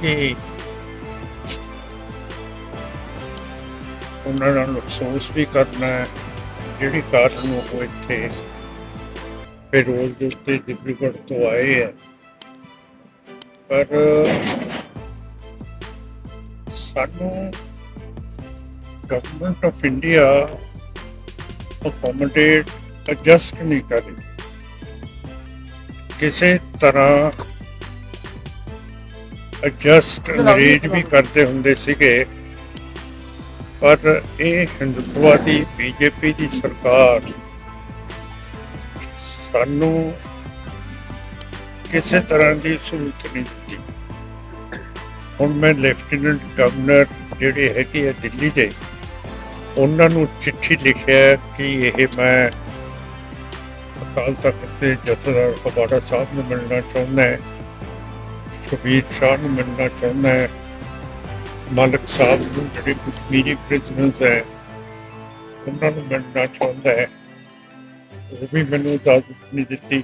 ਕਿ ਉਹਨਾਂ ਨਾਲ ਅਫਸੋਸ ਵੀ ਕਰਨਾ ਹੈ, ਜਿਹੜੀ ਕਾਰਨ ਉਹ ਇੱਥੇ ਫਿਰ ਦੇ ਉੱਤੇ ਡਿਬਰੂਗੜ੍ਹ ਤੋਂ ਆਏ ਆ। ਪਰ ਸਾਨੂੰ government of India accommodate adjust ਨਹੀਂ ਕਰੇ। ਕਿਸੇ ਤਰ੍ਹਾਂ ਐਡਜਸਟ ਅੰਗਰੇਜ਼ ਵੀ ਕਰਦੇ ਹੁੰਦੇ ਸੀਗੇ। ਪਰ ਇਹ ਹਿੰਦੂਤਵਾਦੀ ਬੀਜੇਪੀ ਦੀ ਸਰਕਾਰ ਸਾਨੂੰ ਕਿਸੇ ਤਰ੍ਹਾਂ ਦੀ ਸਹੂਲਤ ਨਹੀਂ ਦਿੱਤੀ। ਹੁਣ ਮੈਂ ਲੈਫਟੀਨੈਂਟ ਗਵਰਨਰ ਜਿਹੜੇ ਹੈਗੇ ਆ ਦਿੱਲੀ ਦੇ, ਉਹਨਾਂ ਨੂੰ ਚਿੱਠੀ ਲਿਖਿਆ ਕਿ ਇਹ ਮੈਂ ਅਕਾਲ ਤਖਤ ਦੇ ਜਥੇਦਾਰ ਫਗਵਾੜਾ ਸਾਹਿਬ ਨੂੰ ਮਿਲਣਾ ਚਾਹੁੰਦਾ ਹੈ। ਕਬੀਰ ਸ਼ਾਹ ਨੂੰ ਮਿਲਣਾ ਚਾਹੁੰਦਾ ਹੈ। ਮਾਲਕ ਸਾਹਿਬ ਨੂੰ ਜਿਹੜੇ ਕਸ਼ਮੀਰੀ ਪ੍ਰਿਜ਼ਨਰਸ ਹੈ, ਉਹਨਾਂ ਨੂੰ ਮਿਲਣਾ ਚਾਹੁੰਦਾ ਹੈ। ਉਹ ਵੀ ਮੈਨੂੰ ਇਜਾਜ਼ਤ ਨਹੀਂ ਦਿੱਤੀ।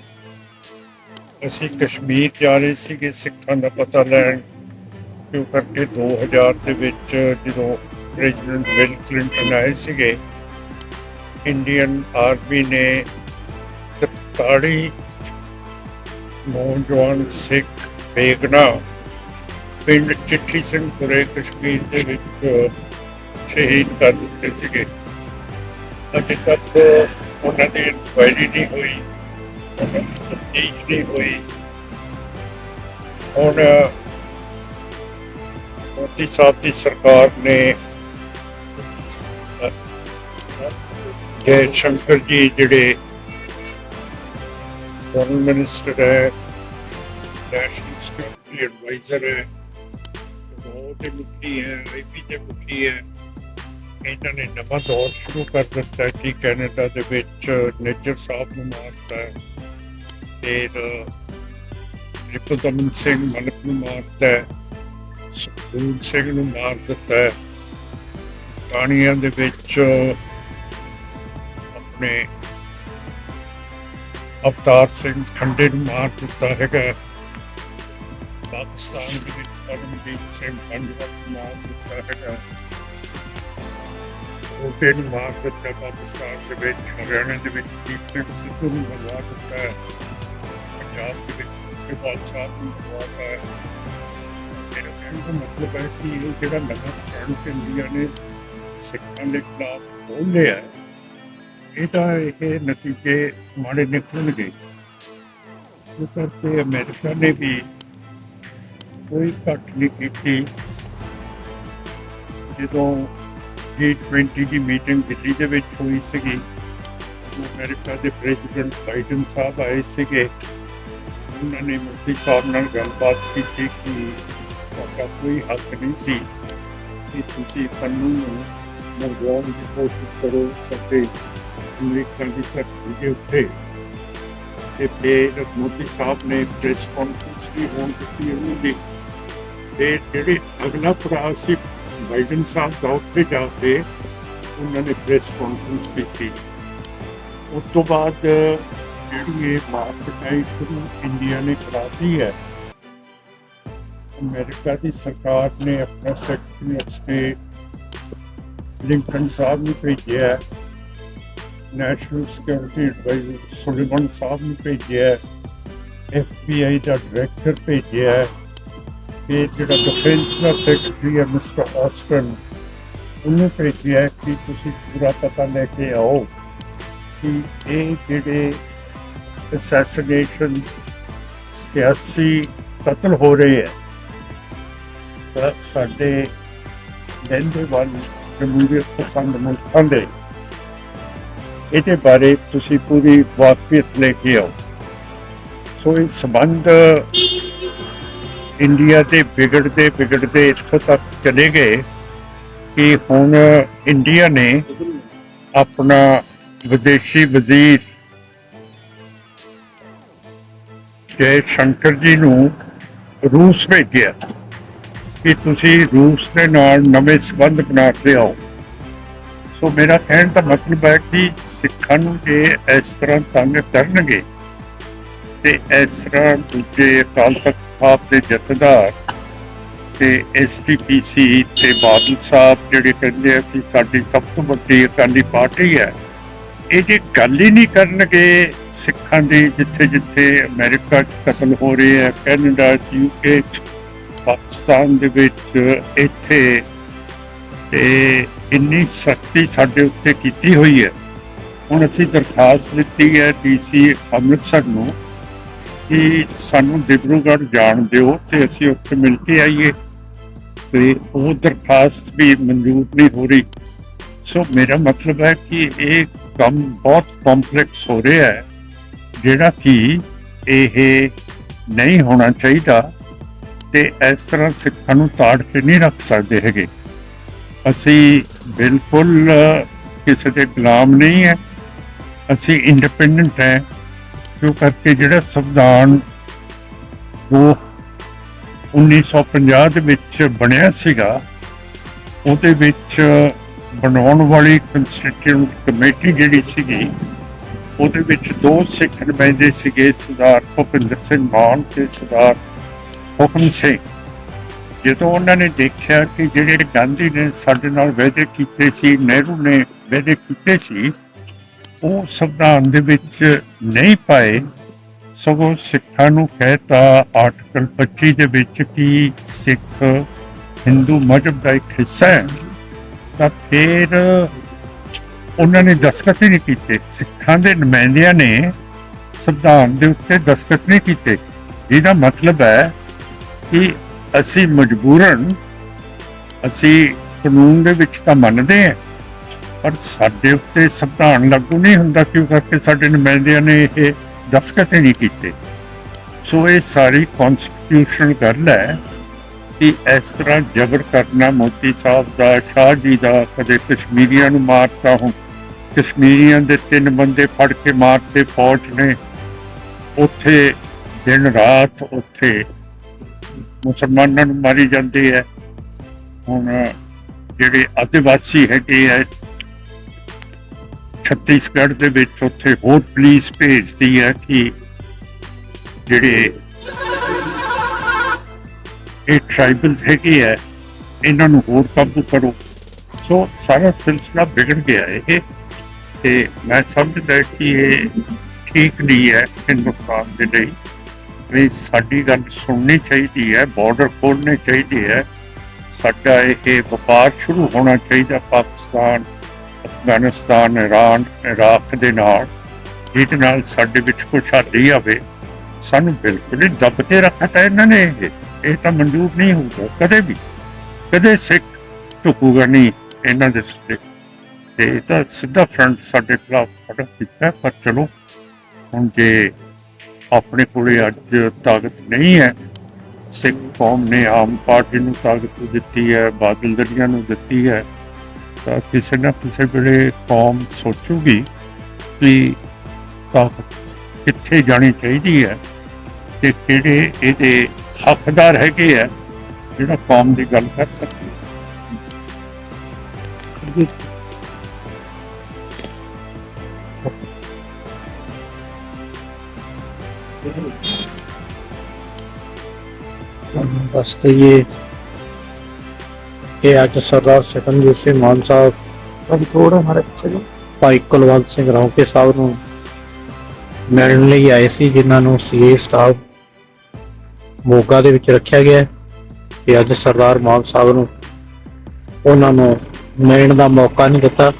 ਅਸੀਂ ਕਸ਼ਮੀਰ ਜਾ ਰਹੇ ਸੀਗੇ, ਸਿੱਖਾਂ ਦਾ ਪਤਾ ਲੈਣ। ਕਿਉਂ ਕਰਕੇ 2000 ਦੇ ਵਿੱਚ ਜਦੋਂ ਪ੍ਰੈਜ਼ੀਡੈਂਟ ਬਿਲ ਕਲਿੰਟਨ ਆਏ ਸੀਗੇ, ਇੰਡੀਅਨ ਆਰਮੀ ਨੇ 43 ਨੌਜਵਾਨ ਸਿੱਖ ਬੇਗਨਾ ਪਿੰਡ ਚਿੱਠੀ ਸਿੰਘ ਸਿੰਘਪੁਰੇ ਕਸ਼ਮੀਰ ਦੇ ਵਿੱਚ ਸ਼ਹੀਦ ਕਰ ਦਿੱਤੇ ਸੀਗੇ। ਅਜੇ ਤੱਕ ਉਹਨਾਂ ਦੀ ਇਨਕੁਆਇਰੀ ਨਹੀਂ ਹੋਈ। ਉਹਨਾਂ ਦੀ ਤਫਤੀਸ਼ ਨਹੀਂ ਹੋਈ। ਹੁਣ ਮੋਦੀ ਸਾਹਿਬ ਦੀ ਸਰਕਾਰ ਨੇ ਜੈ ਸ਼ੰਕਰ ਜੀ ਜਿਹੜੇ ਫੋਰਨ ਮਿਨਿਸਟਰ ਹੈ ਨੈਸ਼ਨਲ ਸਿਕਿਉਰਿਟੀ ਐਡਵਾਈਜ਼ਰ ਹੈ। ਉਹ ਤੇ ਮੁਖੀ ਹੈ ਆਈਪੀ ਤੇ ਮੁਖੀ ਹੈ। ਇਹਨਾਂ ਨੇ ਨਵਾਂ ਦੌਰ ਸ਼ੁਰੂ ਕਰ ਦਿੱਤਾ ਕਿ ਕੈਨੇਡਾ ਦੇ ਵਿੱਚ ਨੇਜਰ ਸਾਹਿਬ ਨੂੰ ਮਾਰਤਾ ਹੈ। ਫਿਰ, ਰਿਪੁਦਮਨ ਸਿੰਘ ਮਲਕ ਨੂੰ ਮਾਰਤਾ ਹੈ। ਸੁਖਦੂਰ ਸਿੰਘ ਨੂੰ ਮਾਰ ਦਿੱਤਾ ਹੈ। ਕਾਣੀਆਂ ਦੇ ਵਿੱਚ ਆਪਣੇ ਅਵਤਾਰ ਸਿੰਘ ਖੰਡੇ ਨੂੰ ਮਾਰ ਦਿੱਤਾ ਹੈਗਾ ਪਾਕਿਸਤਾਨ ਦੇ ਵਿੱਚ ਪਰਮਜੀਤ ਸਿੰਘ ਪੰਜਵਾ ਨੂੰ ਮਾਰ ਦਿੱਤਾ ਹੈਗਾ ਉਹਦੇ ਨੂੰ ਮਾਰ ਦਿੱਤਾ ਪਾਕਿਸਤਾਨ ਦੇ ਵਿੱਚ ਹਰਿਆਣਾ ਦੇ ਵਿੱਚ ਦੀਪ ਸਿੱਧੂ ਨੂੰ ਮਰਵਾ ਦਿੱਤਾ ਹੈ। ਪੰਜਾਬ ਦੇ ਵਿੱਚ ਇਕਬਾਲ ਸਾਹਿਬ ਨੂੰ ਮਰਵਾਤਾ ਹੈ। ਮੇਰਾ ਕਹਿਣ ਦਾ ਮਤਲਬ ਹੈ ਕਿ ਇਹ ਜਿਹੜਾ ਨਵਾਂ ਕਾਨੂੰਨ ਤੇ ਨੇ, ਸਿੱਖਾਂ ਦੇ ਖਿਲਾਫ ਬੋਲਿਆ ਹੈ। ਇਹ ਤਾਂ ਇਹ ਨਤੀਜੇ ਮਾੜੇ ਨਿਕਲਣਗੇ। ਇਸ ਕਰਕੇ ਅਮਰੀਕਾ ਨੇ ਵੀ ਕੋਈ ਘੱਟ ਨਹੀਂ ਕੀਤੀ। ਜਦੋਂ G20 ਦੀ ਮੀਟਿੰਗ ਦਿੱਲੀ ਦੇ ਵਿੱਚ ਹੋਈ ਸੀਗੀ ਉਦੋਂ ਅਮਰੀਕਾ ਦੇ ਪ੍ਰੈਜ਼ੀਡੈਂਟ ਬਾਈਡਨ ਸਾਹਿਬ ਆਏ ਸੀਗੇ, ਉਹਨਾਂ ਨੇ ਮੋਦੀ ਸਾਹਿਬ ਨਾਲ ਗੱਲਬਾਤ ਕੀਤੀ ਕਿ ਤੁਹਾਡਾ ਕੋਈ ਹੱਕ ਨਹੀਂ ਸੀ ਕਿ ਤੁਸੀਂ ਕਾਨੂੰਨ ਨੂੰ ਮੰਗਵਾਉਣ ਦੀ ਕੋਸ਼ਿਸ਼ ਕਰੋ ਸਾਡੇ ਅਮਰੀਕਾ ਦੀ ਧਰਤੀ ਦੇ ਉੱਤੇ। ਤੇ ਫਿਰ ਮੋਦੀ ਸਾਹਿਬ ਨੇ ਪ੍ਰੈਸ ਕਾਨਫਰੰਸ ਵੀ ਹੋਣ ਦਿੱਤੀ ਉਹਨਾਂ ਦੀ। ਤੇ ਜਿਹੜੇ ਅਗਲਾ ਪੜਾਅ ਸੀ ਬਾਈਡਨ ਸਾਹਿਬ ਦਾ, ਉੱਥੇ ਜਾ ਕੇ ਉਹਨਾਂ ਨੇ ਪ੍ਰੈਸ ਕਾਨਫਰੰਸ ਕੀਤੀ। ਉਸ ਤੋਂ ਬਾਅਦ ਜਿਹੜੀ ਇਹ ਮਾਰਕਟਾਈ ਸ਼ੁਰੂ ਇੰਡੀਆ ਨੇ ਕਰਾਤੀ ਹੈ। ਅਮਰੀਕਾ ਦੀ ਸਰਕਾਰ ਨੇ ਆਪਣਾ ਸੈਕਟਰੀ ਆਫ ਸਟੇਟ ਲਿੰਕਨ ਸਾਹਿਬ ਨੂੰ ਭੇਜਿਆ ਨੈਸ਼ਨਲ ਸਿਕਿਉਰਿਟੀ ਐਡਵਾਈਜ਼ਰ ਸੁਲੀਵਨ ਸਾਹਿਬ ਨੂੰ ਭੇਜਿਆ ਹੈ। ਐਫਬੀਆਈ ਦਾ ਡਾਇਰੈਕਟਰ ਭੇਜਿਆ ਕਿ ਜਿਹੜਾ ਡਿਫੈਂਸ ਸੈਕਟਰੀ ਹੈ ਮਿਸਟਰ ਆਸਟਨ ਉਹਨੂੰ ਭੇਜਿਆ ਹੈ ਕਿ ਤੁਸੀਂ ਪੂਰਾ ਪਤਾ ਲੈ ਕੇ ਆਓ ਕਿ ਇਹ ਜਿਹੜੇ ਅਸੈਸੀਨੇਸ਼ਨ ਸਿਆਸੀ ਕਤਲ ਹੋ ਰਹੇ ਹੈ, ਤਾਂ ਸਾਡੇ ਲਹਿੰਦੇ ਵੱਲ ਜਮਹੂਰੀਅਤ ਪਸੰਦ ਮੁਲਕਾਂ ਦੇ, ਇਹਦੇ ਬਾਰੇ ਤੁਸੀਂ ਪੂਰੀ ਵਾਕਫੀਅਤ ਲੈ ਕੇ ਆਓ। ਸੋ ਇਹ ਸੰਬੰਧ ਇੰਡੀਆ ਦੇ ਵਿਗੜਦੇ ਵਿਗੜਦੇ ਇੱਥੋਂ ਤੱਕ ਚਲੇ ਗਏ ਕਿ ਹੁਣ ਇੰਡੀਆ ਨੇ ਆਪਣਾ ਵਿਦੇਸ਼ੀ ਵਜ਼ੀਰ ਜੈ ਸ਼ੰਕਰ ਜੀ ਨੂੰ ਰੂਸ ਭੇਜਿਆ ਕਿ ਤੁਸੀਂ ਰੂਸ ਦੇ ਨਾਲ ਨਵੇਂ ਸਬੰਧ ਬਣਾ ਕੇ ਆਓ। ਸੋ ਮੇਰਾ ਕਹਿਣ ਦਾ ਮਤਲਬ ਹੈ ਕਿ ਸਿੱਖਾਂ ਨੂੰ ਜੇ ਇਸ ਤਰ੍ਹਾਂ ਤੰਗ ਕਰਨਗੇ ਤੇ ਇਸ ਤਰ੍ਹਾਂ ਦੂਜੇ ਅਕਾਲ ਤਖਤ ਸਾਹਿਬ ਦੇ ਜਥੇਦਾਰ ਤੇ ਐਸਟੀਪੀਸੀ ਤੇ ਬਾਦਲ ਸਾਹਿਬ ਜਿਹੜੇ ਕਹਿੰਦੇ ਆ ਕਿ ਸਾਡੀ ਸਭ ਤੋਂ ਵੱਡੀ ਅਕਾਲੀ ਪਾਰਟੀ ਹੈ, ਇਹ ਜੇ ਗੱਲ ਹੀ ਨਹੀਂ ਕਰਨਗੇ ਸਿੱਖਾਂ ਦੀ ਜਿੱਥੇ ਜਿੱਥੇ ਅਮਰੀਕਾ 'ਚ ਕਤਲ ਹੋ ਰਹੇ ਹੈ ਕੈਨੇਡਾ ਯੂਕੇ 'ਚ, ਪਾਕਿਸਤਾਨ ਦੇ ਵਿੱਚ, ਇੱਥੇ ਤੇ ਇੰਨੀ ਸਖਤੀ ਸਾਡੇ ਉੱਤੇ ਕੀਤੀ ਹੋਈ ਹੈ। ਹੁਣ ਅਸੀਂ ਦਰਖਾਸਤ ਦਿੱਤੀ ਹੈ ਡੀਸੀ ਅੰਮ੍ਰਿਤਸਰ ਨੂੰ ਕਿ ਸਾਨੂੰ ਡਿਬਰੂਗੜ੍ਹ ਜਾਣ ਦਿਓ ਤੇ ਅਸੀਂ ਉੱਥੇ ਮਿਲ ਕੇ ਆਈਏ। ਤੇ ਉਹ ਦਰਖਾਸਤ ਵੀ ਮਨਜ਼ੂਰ ਨਹੀਂ ਹੋ ਰਹੀ। ਸੋ ਮੇਰਾ ਮਤਲਬ ਹੈ ਕਿ ਇਹ ਕੰਮ ਬਹੁਤ ਕੰਪਲੈਕਸ ਹੋ ਰਿਹਾ ਹੈ, ਜਿਹੜਾ ਕਿ ਇਹ ਨਹੀਂ ਹੋਣਾ ਚਾਹੀਦਾ ਤੇ ਇਸ ਤਰ੍ਹਾਂ ਸਿੱਖਾਂ ਨੂੰ ਤਾੜ ਕੇ ਨਹੀਂ ਰੱਖ ਸਕਦੇ ਹੈਗੇ। ਅਸੀਂ ਬਿਲਕੁਲ ਕਿਸੇ ਦੇ ਗੁਲਾਮ ਨਹੀਂ ਹੈ। ਅਸੀਂ ਇੰਡੀਪੈਂਡੈਂਟ ਹੈ। ਕਿਉਂ ਕਰਕੇ ਜਿਹੜਾ ਸੰਵਿਧਾਨ ਉਹ 1950 ਦੇ ਵਿੱਚ ਬਣਿਆ ਸੀਗਾ, ਉਹਦੇ ਵਿੱਚ ਬਣਾਉਣ ਵਾਲੀ ਕੰਸਟੀਟਿਊਟ ਕਮੇਟੀ ਜਿਹੜੀ ਸੀਗੀ, ਉਹਦੇ ਵਿੱਚ ਦੋ ਸਿੱਖ ਨੁਮਾਇੰਦੇ ਸੀਗੇ, ਸਰਦਾਰ ਭੁਪਿੰਦਰ ਸਿੰਘ ਮਾਨ ਤੇ ਸਰਦਾਰ ਹੁਕਮ ਸਿੰਘ। ਜਦੋਂ ਉਹਨਾਂ ਨੇ ਦੇਖਿਆ ਕਿ ਜਿਹੜੇ ਗਾਂਧੀ ਨੇ ਸਾਡੇ ਨਾਲ ਵਾਅਦੇ ਕੀਤੇ ਸੀ, ਨਹਿਰੂ ਨੇ ਵਾਅਦੇ ਕੀਤੇ ਸੀ ਉਹ ਸੰਵਿਧਾਨ ਦੇ ਵਿੱਚ ਨਹੀਂ ਪਾਏ, ਸਗੋਂ ਸਿੱਖਾਂ ਨੂੰ ਕਹਿਤਾ ਆਰਟੀਕਲ 25 ਦੇ ਵਿੱਚ ਕਿ ਸਿੱਖ ਹਿੰਦੂ ਮਜ਼ਹਬ ਦਾ ਇੱਕ ਹਿੱਸਾ ਹੈ। ਤਾਂ ਫਿਰ ਉਹਨਾਂ ਨੇ ਦਸਤਖਤ ਹੀ ਨਹੀਂ ਕੀਤੇ। ਸਿੱਖਾਂ ਦੇ ਨੁਮਾਇੰਦਿਆਂ ਨੇ ਸੰਵਿਧਾਨ ਦੇ ਉੱਤੇ ਦਸਤਖਤ ਨਹੀਂ ਕੀਤੇ। ਇਹਦਾ ਮਤਲਬ ਹੈ ਕਿ ਅਸੀਂ ਮਜਬੂਰਨ, ਅਸੀਂ ਕਾਨੂੰਨ ਦੇ ਵਿੱਚ ਤਾਂ ਮੰਨਦੇ ਹਾਂ। ਪਰ ਸਾਡੇ ਉੱਤੇ ਸੰਵਿਧਾਨ ਲਾਗੂ ਨਹੀਂ ਹੁੰਦਾ ਕਿਉਂ ਕਰਕੇ ਸਾਡੇ ਨੁਮਾਇੰਦਿਆਂ ਨੇ ਇਹ ਦਸਤਖਤ ਹੀ ਨਹੀਂ ਕੀਤੇ। ਸੋ ਇਹ ਸਾਰੀ ਕਨਸਟੀਟਿਊਸ਼ਨ ਗੱਲ ਹੈ ਕਿ ਇਸ ਤਰ੍ਹਾਂ ਜ਼ਬਰ ਕਰਨਾ ਮੋਦੀ ਸਾਹਿਬ ਦਾ, ਸ਼ਾਹ ਜੀ ਦਾ, ਕਦੇ ਕਸ਼ਮੀਰੀਆਂ ਨੂੰ ਮਾਰਤਾ ਹੁਣ। ਕਸ਼ਮੀਰੀਆਂ ਦੇ ਤਿੰਨ ਬੰਦੇ ਫੜ ਕੇ ਮਾਰਤੇ ਫੌਜ ਨੇ। ਉੱਥੇ ਦਿਨ ਰਾਤ ਉੱਥੇ ਮੁਸਲਮਾਨਾਂ ਨੂੰ ਮਾਰੀ ਜਾਂਦੇ ਹੈ ਹੁਣ ਜਿਹੜੇ ਆਦਿਵਾਸੀ ਹੈਗੇ ਹੈ ਛੱਤੀਸਗੜ੍ਹ ਦੇ ਵਿੱਚ ਉੱਥੇ ਹੋਰ ਪੁਲਿਸ ਭੇਜਦੀ ਹੈ ਕਿ ਜਿਹੜੇ ਇਹ ਟ੍ਰਾਈਬਲਸ ਹੈਗੇ ਹੈ ਇਹਨਾਂ ਨੂੰ ਹੋਰ ਕਾਬੂ ਕਰੋ। ਸੋ ਸਾਰਾ ਸਿਲਸਿਲਾ ਵਿਗੜ ਗਿਆ ਇਹ, ਤੇ ਮੈਂ ਸਮਝਦਾ ਕਿ ਇਹ ਠੀਕ ਨਹੀਂ ਹੈ ਹਿੰਦੁਸਤਾਨ ਦੇ ਲਈ। ਵੀ ਸਾਡੀ ਗੱਲ ਸੁਣਨੀ ਚਾਹੀਦੀ ਹੈ ਬਾਰਡਰ ਖੋਲ੍ਹਣੇ ਚਾਹੀਦੇ ਹੈ। ਸਾਡਾ ਇਹ ਵਪਾਰ ਸ਼ੁਰੂ ਹੋਣਾ ਚਾਹੀਦਾ ਪਾਕਿਸਤਾਨ ਅਫਗਾਨਿਸਤਾਨ, ਇਰਾਨ, ਇਰਾਕ ਦੇ ਨਾਲ, ਜਿਹਦੇ ਨਾਲ ਸਾਡੇ ਵਿੱਚ ਖੁਸ਼ਹਾਲੀ ਆਵੇ, ਸਾਨੂੰ ਬਿਲਕੁਲ ਹੀ ਦੱਬ ਕੇ ਰੱਖਤਾ ਇਹਨਾਂ ਨੇ ਇਹ। ਤਾਂ ਮਨਜ਼ੂਰ ਨਹੀਂ ਹੋਊਗਾ ਕਦੇ ਵੀ। ਕਦੇ ਸਿੱਖ ਝੁਕੂਗਾ ਨਹੀਂ ਇਹਨਾਂ ਦੇ ਸਿੱਤੇ ਤੇ ਇਹ ਤਾਂ ਸਿੱਧਾ ਫਰੰਟ ਸਾਡੇ ਖਿਲਾਫ ਖੜਾ ਕੀਤਾ, ਪਰ ਚਲੋ, ਹੁਣ ਜੇ ਆਪਣੇ ਕੋਲੇ ਅੱਜ ਤਾਕਤ ਨਹੀਂ ਹੈ, ਸਿੱਖ ਕੌਮ ਨੇ ਆਮ ਪਾਰਟੀ ਨੂੰ ਤਾਕਤ ਦਿੱਤੀ ਹੈ, ਬਾਦਲ ਦਲੀਆਂ ਨੂੰ ਦਿੱਤੀ ਹੈ ਕਿਸੇ ਨਾ ਕਿਸੇ ਵੇਲੇ ਕੌਮ ਸੋਚੂਗੀ ਕਿ ਤਾਕਤ ਕਿੱਥੇ ਜਾਣੀ ਚਾਹੀਦੀ ਹੈ ਤੇ ਕਿਹੜੇ ਇਹਦੇ ਹੱਕਦਾਰ ਹੈਗੇ ਆ ਜਿਹੜਾ ਕੌਮ ਦੀ ਗੱਲ ਕਰ ਸਕਦੇ बस तो ये ਇਹ ਅੱਜ ਸਰਦਾਰ ਸਿਕੰਦਰ ਸਿੰਘ ਮਾਨ ਸਾਹਿਬ ਅੱਜ ਥੋੜਾ ਹਮਾਰੇ ਪਿੱਛੇ ਜੋ। ਭਾਈ ਕੁਲਵੰਤ ਸਿੰਘ ਰੌਂਕੇ ਸਾਹਿਬ ਨੂੰ ਮਿਲਣ ਲਈ ਆਏ ਸੀ ਜਿਨ੍ਹਾਂ ਨੂੰ ਸੀਏ ਸਟਾਫ ਮੋਗਾ ਦੇ ਵਿੱਚ ਰੱਖਿਆ ਗਿਆ ਤੇ ਅੱਜ ਸਰਦਾਰ ਮਾਨ ਸਾਹਿਬ ਨੂੰ ਉਹਨਾਂ ਨੂੰ ਮਿਲਣ ਦਾ ਮੌਕਾ ਨਹੀਂ ਦਿੱਤਾ।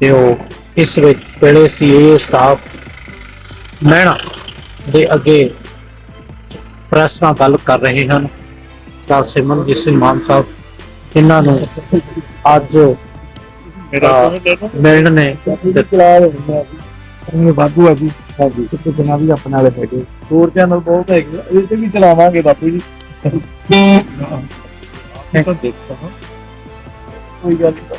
ਤੇ ਉਹ ਇਸ ਵਿੱਚ ਵੇਲੇ ਸੀਏ ਸਟਾਫ ਮਹਿਣਾ ਦੇ ਅੱਗੇ ਪ੍ਰੈਸ ਨਾਲ ਗੱਲ ਕਰ ਰਹੇ ਹਨ। ਤਾਂ ਸਿਮਰਨਜੀਤ ਸਿੰਘ ਮਾਨ ਸਾਹਿਬ ਜਿਨ੍ਹਾਂ ਨੂੰ ਅੱਜ ਮਿਲਣ ਨੇ ਚਲਾ ਰਹੇ ਹਾਂ ਇਹ ਵਾਧੂ ਆ ਜੀ। ਹਾਂਜੀ। ਤੇ ਜਨਾ ਵੀ ਆਪਣੇ ਵਾਲੇ ਹੈਗੇ ਹੋਰ ਚੈਨਲ ਬਹੁਤ ਹੈਗੇ ਇਹ ਤੇ ਵੀ ਚਲਾਵਾਂਗੇ ਬਾਪੂ ਜੀ। ਕੋਈ ਗੱਲ ਨਹੀਂ।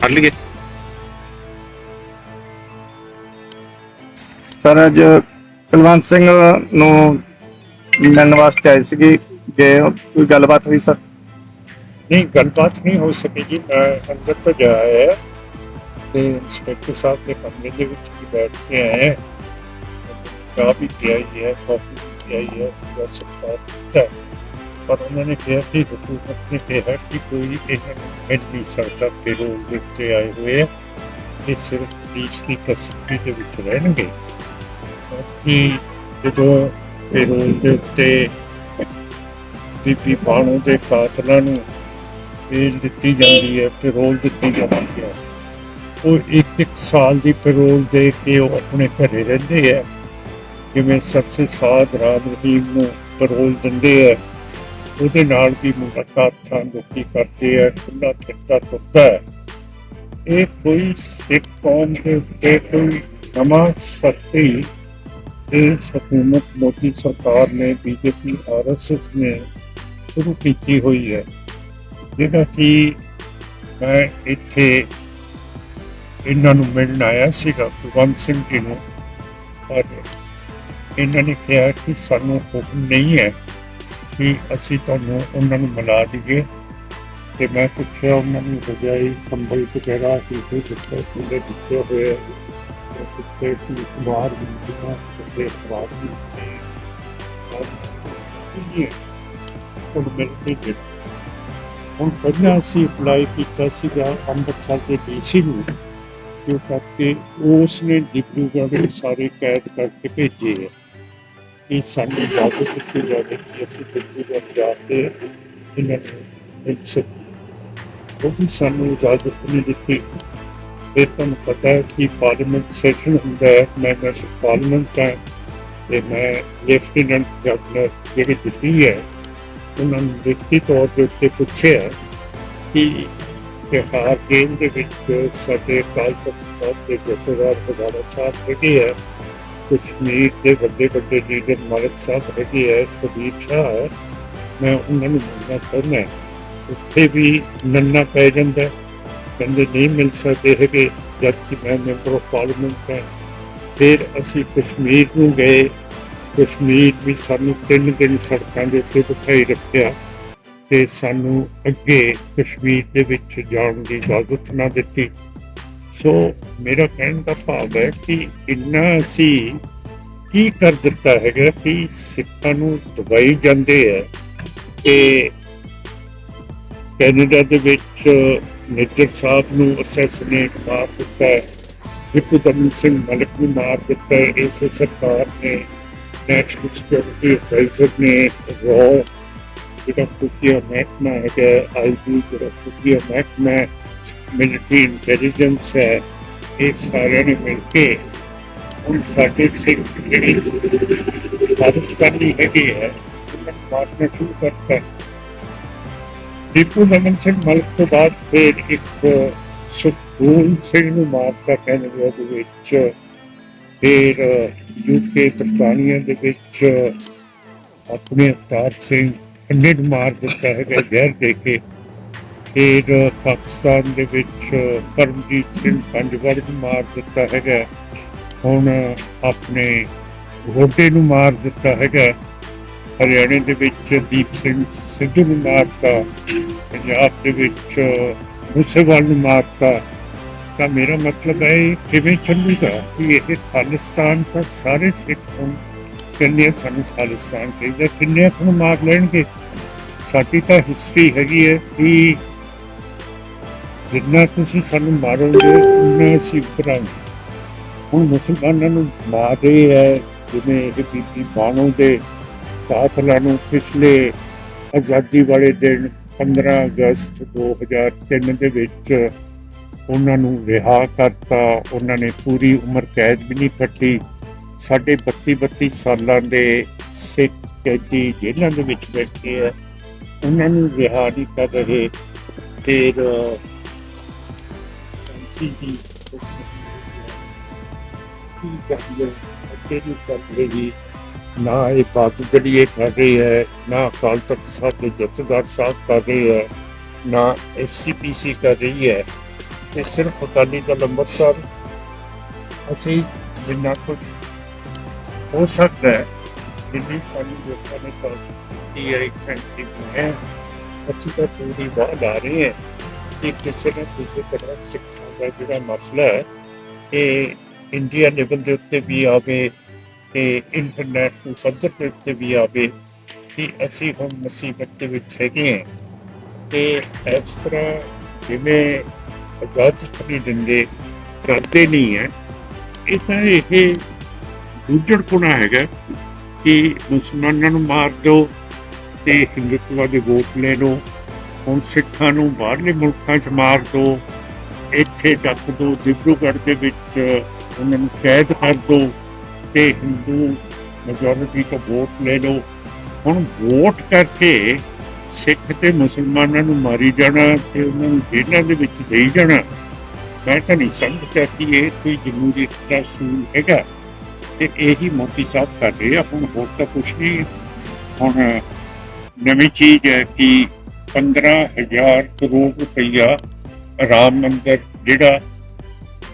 ਕਰ ਲਈਏ। ਸਰ, ਅੱਜ ਕੁਲਵੰਤ ਸਿੰਘ ਨੂੰ ਮਿਲਣ ਵਾਸਤੇ ਆਏ ਸੀਗੇ। ਕਿ ਕੋਈ ਗੱਲਬਾਤ ਹੋਈ ਸਰ? ਨਹੀਂ, ਗੱਲਬਾਤ ਨਹੀਂ ਹੋ ਸਕੀ ਜੀ। ਮੈਂ ਅੰਦਰ ਤੋਂ ਜਾਇਆ ਤੇ ਇੰਸਪੈਕਟਰ ਸਾਹਿਬ ਦੇ ਕਮਰੇ ਦੇ ਵਿੱਚ ਵੀ ਬੈਠ ਕੇ ਆਏ ਹਾਂ। ਚਾਹ ਵੀ ਪਿਆਈ ਹੈ ਕਾਫੀ ਵੀ ਪਿਆਈ ਹੈ, ਬਹੁਤ ਸਤਿਕਾਰ ਕੀਤਾ। ਹੈ। ਪਰ ਉਹਨਾਂ ਨੇ ਕਿਹਾ ਕਿ ਹਕੂਮਤ ਨੇ ਕਿਹਾ ਕਿ ਕੋਈ ਇਹਨਾਂ ਨੂੰ ਮਿਲ ਨਹੀਂ ਸਕਦਾ ਪੈਰੋਲ ਦੇ ਉੱਤੇ ਆਏ ਹੋਏ ਹੈ ਇਹ ਸਿਰਫ ਪੁਲਿਸ ਦੀ ਕਸਟਡੀ ਦੇ ਵਿੱਚ ਰਹਿਣਗੇ। ਕਿ ਜਦੋਂ ਪੈਰੋਲ ਦੇ ਉੱਤੇ ਬੀਬੀ ਬਾਣੋ ਦੇ ਕਾਤਲਾਂ ਨੂੰ ਬੇਲ ਦਿੱਤੀ ਜਾਂਦੀ ਹੈ, ਪੈਰੋਲ ਦਿੱਤੀ ਜਾਂਦੀ ਹੈ। ਉਹ ਇੱਕ ਇੱਕ ਸਾਲ ਦੀ ਪੈਰੋਲ ਦੇ ਕੇ ਉਹ ਆਪਣੇ ਘਰੇ ਰਹਿੰਦੇ ਹੈ। ਜਿਵੇਂ ਸਰਸੇ ਸਾਧ ਰਾਮ ਰਹੀਮ ਨੂੰ ਪੈਰੋਲ ਦਿੰਦੇ ਹੈ, ਉਹਦੇ ਨਾਲ ਵੀ ਮੁਲਾਕਾਤਾਂ ਲੋਕੀ ਕਰਦੇ ਹੈ ਖੁੱਲਾ ਫਿਰਦਾ ਤੁਰਦਾ ਹੈ। ਇਹ ਕੋਈ ਸਿੱਖ ਕੌਮ ਦੇ ਉੱਤੇ ਕੋਈ ਨਵਾਂ ਸਖਤੀ ਇਹ ਹਕੂਮਤ ਮੋਦੀ ਸਰਕਾਰ ਨੇ ਬੀਜੇਪੀ ਆਰਐਸਐਸ ਨੇ ਸ਼ੁਰੂ ਕੀਤੀ ਹੋਈ ਹੈ। ਜਿਹੜਾ ਕਿ ਮੈਂ ਇੱਥੇ ਇਹਨਾਂ ਨੂੰ ਮਿਲਣ ਆਇਆ ਸੀਗਾ ਕੁਲਵੰਤ ਸਿੰਘ ਜੀ ਨੂੰ। ਪਰ ਇਹਨਾਂ ਨੇ ਕਿਹਾ ਕਿ ਸਾਨੂੰ ਹੁਕਮ ਨਹੀਂ ਹੈ ਕਿ ਅਸੀਂ ਤੁਹਾਨੂੰ ਉਹਨਾਂ ਨੂੰ ਮਿਲਾ ਦਈਏ। ਤੇ ਮੈਂ ਪੁੱਛਿਆ ਉਹਨਾਂ ਨੂੰ ਰਜਾਈ ਕੰਬਲ ਵਗੈਰਾ ਕੀ ਕੋਈ ਦਿੱਤੇ ਪੂਰੇ ਦਿੱਤੇ ਹੋਏ ਕੁੱਤੇ ਦੀ ਕੁਮਾਰ ਵੀ ਦਿੱਤਾ ਤੇ ਖਰਾਬ ਵੀ ਇਹ ਉਹ ਮਿਲ ਕੇ ਹੁਣ ਪਹਿਲਾਂ ਅਸੀਂ ਅਪਲਾਈ ਕੀਤਾ ਸੀਗਾ ਅੰਮ੍ਰਿਤਸਰ ਦੇ ਡੀਸੀ ਨੂੰ। ਜੋ ਕਰਕੇ ਉਸ ਨੇ ਡਿਬਰੂਗੜ੍ਹ ਦੇ ਸਾਰੇ ਕੈਦ ਕਰਕੇ ਭੇਜੇ ਹੈ ਕਿ ਸਾਨੂੰ ਇਜਾਜ਼ਤ ਦਿੱਤੀ ਜਾਵੇ ਕਿ ਅਸੀਂ ਡਿਬਰੂਗੜ੍ਹ ਜਾ ਕੇ ਇਹਨਾਂ ਨੂੰ ਮਿਲ ਸਕੀਏ। ਉਹ ਵੀ ਸਾਨੂੰ ਇਜਾਜ਼ਤ ਨਹੀਂ ਦਿੱਤੀ। ਇਹ ਤੁਹਾਨੂੰ ਪਤਾ ਹੈ ਕਿ ਪਾਰਲੀਮੈਂਟ ਸੈਸ਼ਨ ਹੁੰਦਾ ਹੈ। ਮੈਂ ਪਾਰਲੀਮੈਂਟ ਹੈ ਤੇ ਮੈਂ ਲੈਫਟੀਨੈਂਟ ਗਵਰਨਰ ਜਿਹੜੀ ਦਿੱਤੀ ਹੈ, ਉਹਨਾਂ ਨੂੰ ਲਿਖਤੀ ਤੌਰ ਦੇ ਉੱਤੇ ਪੁੱਛਿਆ ਕਿ ਤਿਹਾਰ ਗੇਮ ਦੇ ਵਿੱਚ ਸਾਡੇ ਕਾਲ ਤਖਤ ਦੇ ਜਥੇਦਾਰ ਬਗਾੜਾ ਸਾਹਿਬ ਹੈਗੇ ਹੈ ਕਸ਼ਮੀਰ ਦੇ ਵੱਡੇ ਵੱਡੇ ਲੀਡਰ ਮਾਲਕ ਸਾਹਿਬ ਹੈਗੇ ਹੈ ਸੁਦੀਪ ਸ਼ਾਹ। ਮੈਂ ਉਹਨਾਂ ਨੂੰ ਮਿਲਣਾ ਚਾਹੁੰਦਾ ਉੱਥੇ ਵੀ ਨੰਨਾ ਪੈ ਜਾਂਦਾ ਹੈ। ਕਹਿੰਦੇ ਨਹੀਂ ਮਿਲ ਸਕਦੇ ਹੈਗੇ, ਜਦ ਕਿ ਮੈਂ ਮੈਂਬਰ ਆਫ ਪਾਰਲੀਮੈਂਟ ਹਾਂ। ਫਿਰ ਅਸੀਂ ਕਸ਼ਮੀਰ ਨੂੰ ਗਏ। ਕਸ਼ਮੀਰ ਵੀ ਸਾਨੂੰ ਤਿੰਨ ਦਿਨ ਸੜਕਾਂ ਦੇ ਉੱਤੇ ਬਿਠਾਈ ਰੱਖਿਆ। ਤੇ ਸਾਨੂੰ ਅੱਗੇ ਕਸ਼ਮੀਰ ਦੇ ਵਿੱਚ ਜਾਣ ਦੀ ਇਜਾਜ਼ਤ ਨਾ ਦਿੱਤੀ। ਸੋ ਮੇਰਾ ਕਹਿਣ ਦਾ ਭਾਵ ਹੈ ਕਿ ਇੰਨਾ ਅਸੀਂ ਕੀ ਕਰ ਦਿੱਤਾ ਹੈਗਾ ਕਿ ਸਿੱਖਾਂ ਨੂੰ ਦਬਾਈ ਜਾਂਦੇ ਹੈ ਕਿ ਕੈਨੇਡਾ ਦੇ ਵਿੱਚ ਨਿੱਜਰ ਸਾਹਿਬ ਨੂੰ ਅਸੈਸੀਨੇਟ ਮਾਰ ਦਿੱਤਾ ਹੈ। ਵਿਪੂ ਦਮਨ ਸਿੰਘ ਮਲਿਕ ਨੂੰ ਮਾਰ ਦਿੱਤਾ ਇਸ ਸਰਕਾਰ ਨੇ ਨੈਸ਼ਨਲ ਸਿਕਿਉਰਿਟੀ ਐਡਵਾਈਜ਼ਰ ਨੇ ਰੋ ਜਿਹੜਾ ਖੁਫੀਆ ਮਹਿਕਮਾ ਹੈਗਾ ਆਈਬੀ ਜਿਹੜਾ ਖੁਫੀਆ ਮਹਿਕਮਾ ਮਿਲਟਰੀ ਇੰਟੈਲੀਜੈਂਸ ਹੈ, ਇਹ ਸਾਰਿਆਂ ਨੇ ਮਿਲ ਕੇ ਹੁਣ ਸਾਡੇ ਸਿੱਖ ਜਿਹੜੇ ਪਾਕਿਸਤਾਨੀ ਹੈਗੇ ਹੈ, ਉਹਨਾਂ ਨੂੰ ਮਾਰਨਾ ਸ਼ੁਰੂ ਕਰਤਾ ਦੀਪੂ ਨਮਨ ਸਿੰਘ ਮਲਕ ਤੋਂ ਬਾਅਦ ਫਿਰ ਇੱਕ ਸੁਖਬੂਲ ਸਿੰਘ ਨੂੰ ਮਾਰਤਾ ਕੈਨੇਡਾ ਦੇ ਵਿੱਚ। ਫਿਰ ਯੂਕੇ ਬਰਤਾਨੀਆ ਦੇ ਵਿੱਚ ਆਪਣੇ ਅਵਤਾਰ ਸਿੰਘ ਅੰਨੇ ਨੂੰ ਮਾਰ ਦਿੱਤਾ ਹੈਗਾ, ਜ਼ਹਿਰ ਦੇ ਕੇ। ਫਿਰ ਪਾਕਿਸਤਾਨ ਦੇ ਵਿੱਚ ਕਰਮਜੀਤ ਸਿੰਘ ਪੰਜਵੜ ਨੂੰ ਮਾਰ ਦਿੱਤਾ ਹੈਗਾ। ਹੁਣ ਆਪਣੇ ਗੋਡੇ ਨੂੰ ਮਾਰ ਦਿੱਤਾ ਹੈਗਾ। ਹਰਿਆਣੇ ਦੇ ਵਿੱਚ ਦੀਪ ਸਿੰਘ ਸਿੱਧੂ ਨੂੰ ਮਾਰਤਾ, ਪੰਜਾਬ ਦੇ ਵਿੱਚ ਮੂਸੇਵਾਲ ਨੂੰ ਮਾਰਤਾ। ਤਾਂ ਮੇਰਾ ਮਤਲਬ ਹੈ ਇਹ ਕਿਵੇਂ ਚੱਲੂਗਾ ਕਿ ਇਹ ਖਾਲਿਸਤਾਨ ਤਾਂ ਸਾਰੇ ਸਿੱਖ ਨੂੰ ਕਹਿੰਦੇ ਆ ਸਾਨੂੰ ਖਾਲਿਸਤਾਨ ਚਾਹੀਦਾ, ਕਿੰਨੇ ਕੁ ਨੂੰ ਮਾਰ ਲੈਣਗੇ? ਸਾਡੀ ਤਾਂ ਹਿਸਟਰੀ ਹੈਗੀ ਹੈ ਕਿ ਜਿੰਨਾ ਤੁਸੀਂ ਸਾਨੂੰ ਮਾਰੋਗੇ, ਉਨਾ ਅਸੀਂ ਕਰਾਂਗੇ ਹੁਣ ਮੁਸਲਮਾਨਾਂ ਨੂੰ ਮਾਰ ਰਹੇ ਹੈ, ਜਿਵੇਂ ਇਹ ਬੀਬੀ ਬਾਣੋ ਦੇ ਕਾਤਲਾਂ ਨੂੰ ਪਿਛਲੇ ਆਜ਼ਾਦੀ ਵਾਲੇ ਦਿਨ 15 ਅਗਸਤ 2003 ਦੇ ਵਿੱਚ ਉਹਨਾਂ ਨੂੰ ਰਿਹਾ ਕਰਤਾ। ਉਹਨਾਂ ਨੇ ਪੂਰੀ ਉਮਰ ਕੈਦ ਵੀ ਨਹੀਂ ਕੱਟੀ। ਸਾਡੇ 32 32 ਸਾਲਾਂ ਦੇ ਸਿੱਖ ਕੈਦੀ ਜੇਲ੍ਹਾਂ ਦੇ ਵਿੱਚ ਬੈਠੇ ਆ। ਉਹਨਾਂ ਨੂੰ ਰਿਹਾ ਨਹੀਂ ਕਰ ਰਹੇ। ਫਿਰ ਸੀ ਦੀ ਕੀ ਕਹੀਏ ਅੱਗੇ ਨਹੀਂ ਚੱਲ ਰਹੀ। ਨਾ ਇਹ ਬਾਤ ਜਿਹੜੀ ਇਹ ਕਰ ਰਹੀ ਹੈ, ਨਾ ਅਕਾਲ ਤਖਤ ਸਾਹਿਬ ਦੇ ਜਥੇਦਾਰ ਸਾਹਿਬ ਕਰ ਰਹੇ ਹੈ, ਨਾ ਐਸਸੀਪੀਸੀ ਕਰ ਰਹੀ ਹੈ, ਇਹ ਸਿਰਫ ਅਕਾਲੀ ਦਲ ਅੰਮ੍ਰਿਤਸਰ। ਅਸੀਂ ਜਿੰਨਾ ਕੁਝ ਹੋ ਸਕਦਾ ਹੈ, ਜਿੰਨੀ ਸਾਨੂੰ ਲੋਕਾਂ ਨੇ ਕਰ ਦਿੱਤੀ ਹੈ, ਇੱਕ ਘੰਟੇ ਹੈ, ਅਸੀਂ ਤਾਂ ਪੂਰੀ ਬਾਤ ਆ ਰਹੇ ਹਾਂ ਕਿ ਕਿਸੇ ਨਾ ਕਿਸੇ ਤਰ੍ਹਾਂ ਸਿੱਖਾਂ ਦਾ ਜਿਹੜਾ ਮਸਲਾ ਹੈ, ਇਹ ਇੰਡੀਆ ਲੈਵਲ ਦੇ ਉੱਤੇ ਵੀ ਆਵੇ ਤੇ ਇੰਟਰਨੈਸ਼ਨਲ ਪੱਧਰ ਦੇ ਉੱਤੇ ਵੀ ਆਵੇ ਕਿ ਅਸੀਂ ਹੁਣ ਮੁਸੀਬਤ ਦੇ ਵਿੱਚ ਹੈਗੇ ਹਾਂ। ਤੇ ਇਸ ਤਰ੍ਹਾਂ ਜਿਵੇਂ ਆਜ਼ਾਦ ਨਹੀਂ ਦਿੰਦੇ, ਕਰਦੇ ਨਹੀਂ ਹੈ। ਇਹ ਤਾਂ ਇਹ ਦੂਜੜਪੁਣਾ ਹੈਗਾ ਕਿ ਮੁਸਲਮਾਨਾਂ ਨੂੰ ਮਾਰ ਦਿਓ ਤੇ ਹਿੰਦੂਤਵਾ ਦੇ ਵੋਟ ਲੈ ਲਓ। ਹੁਣ ਸਿੱਖਾਂ ਨੂੰ ਬਾਹਰਲੇ ਮੁਲਕਾਂ 'ਚ ਮਾਰ ਦਿਓ। ਇੱਥੇ ਤੱਕ ਦੋ ਡਿਬਰੂਗੜ੍ਹ ਦੇ ਵਿੱਚ ਉਹਨਾਂ ਨੂੰ ਕੈਦ ਕਰ ਦਿਓ। ਤੇ ਹਿੰਦੂ ਮੈਜੋਰਿਟੀ ਤੋਂ ਵੋਟ ਲੈ ਲਓ। ਹੁਣ ਵੋਟ ਕਰਕੇ ਸਿੱਖ ਤੇ ਮੁਸਲਮਾਨਾਂ ਨੂੰ ਮਾਰੀ ਜਾਣਾ ਤੇ ਉਹਨਾਂ ਨੂੰ ਜੇਲ੍ਹਾਂ ਦੇ ਵਿੱਚ ਦੇਈ ਜਾਣਾ, ਮੈਂ ਤਾਂ ਨਹੀਂ ਸਮਝਦਾ ਕਿ ਇਹ ਕੋਈ ਜਮਹੂਰੀਅਤ ਦਾ ਸੂਲ ਹੈਗਾ ਤੇ ਇਹੀ ਮੋਦੀ ਸਾਹਿਬ ਕਰ ਰਹੇ ਆ, ਹੁਣ ਹੋਰ ਤਾਂ ਕੁਛ ਨਹੀਂ ਹੁਣ ਨਵੀਂ ਚੀਜ਼ ਹੈ ਕਿ 15000 ਕਰੋੜ ਰੁਪਈਆ ਰਾਮ ਮੰਦਰ, ਜਿਹੜਾ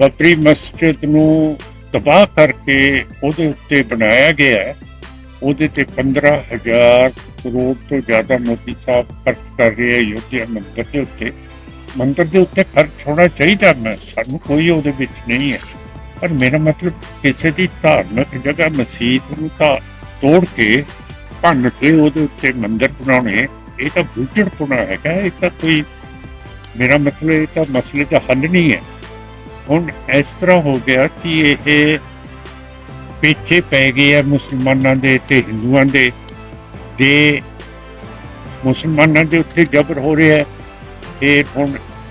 ਬਬਰੀ ਮਸਜਿਦ ਨੂੰ ਤਬਾਹ ਕਰਕੇ ਉਹਦੇ ਉੱਤੇ ਬਣਾਇਆ ਗਿਆ ਹੈ। ਉਹਦੇ ਤੇ 15000 ਕਰੋੜ ਤੋਂ ਜ਼ਿਆਦਾ ਮੋਦੀ ਸਾਹਿਬ ਖਰਚ ਕਰ ਰਹੇ ਹੈ ਯੋਧਿਆ ਮੰਦਿਰ ਦੇ ਉੱਤੇ। ਮੰਦਰ ਦੇ ਉੱਤੇ ਖਰਚ ਹੋਣਾ ਚਾਹੀਦਾ ਮੈਂ ਸਾਨੂੰ ਕੋਈ ਉਹਦੇ ਵਿੱਚ ਨਹੀਂ ਹੈ। ਪਰ ਮੇਰਾ ਮਤਲਬ ਕਿਸੇ ਦੀ ਧਾਰਮਿਕ ਜਗ੍ਹਾ ਮਸਜਿਦ ਨੂੰ ਤਾਂ ਤੋੜ ਕੇ ਭੰਨ ਕੇ ਉਹਦੇ ਉੱਤੇ ਮੰਦਰ ਬਣਾਉਣੇ, ਇਹ ਤਾਂ ਬੁੱਝੜਪੁਣਾ ਹੈਗਾ, ਇਹ ਤਾਂ ਕੋਈ ਮੇਰਾ ਮਤਲਬ ਇਹ ਤਾਂ ਮਸਲੇ ਦਾ ਹੱਲ ਨਹੀਂ ਹੈ। ਹੁਣ ਇਸ ਤਰ੍ਹਾਂ ਹੋ ਗਿਆ ਕਿ ਇਹ ਪਿੱਛੇ ਪੈ ਗਏ ਆ ਮੁਸਲਮਾਨਾਂ ਦੇ ਤੇ ਹਿੰਦੂਆਂ ਦੇ। ਦੇ ਮੁਸਲਮਾਨਾਂ ਦੇ ਉੱਤੇ ਜ਼ਬਰ ਹੋ ਰਿਹਾ ਹੈ, ਇਹ ਹੁਣ